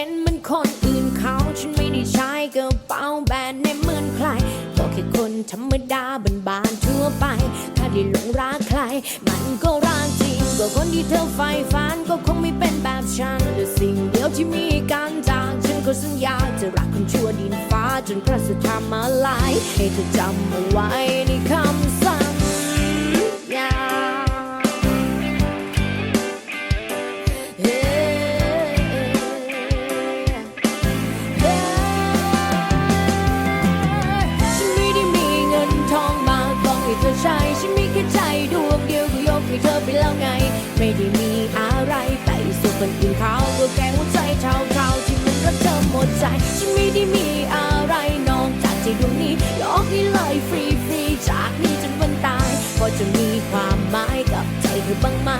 เป็นเหมือนคนอื่นเขาฉันไม่ได้ใช้กระเป๋าแบรนด์ในเหมือนใครก็แค่คนธรรมดาบานๆทั่วไป ถ้าได้หลงรักใคร มันก็รักจริงก็คนที่เธอใฝ่ฝันก็คงไม่เป็นแบบฉันแต่สิ่งเดียวที่มีการจากฉันก็สัญญาจะรักคนชั่วดินฟ้าจนพระสุธรรมาลายให้เธอจำเอาไว้นี่ค่ะ งเดียวก็ยกให้เธอไปแล้วไง ไม่ได้มีอะไรไปสู่คนอื่นเขาก็แค่หัวใจเท่าๆที่มันรักเธอหมดใจฉันไม่ได้มีอะไรนอกจากใจดวงนี้ยกให้เลยฟรีฟรีจากนี้จนวันตายพอจะมีความหมายกับใจเธอบ้างไหม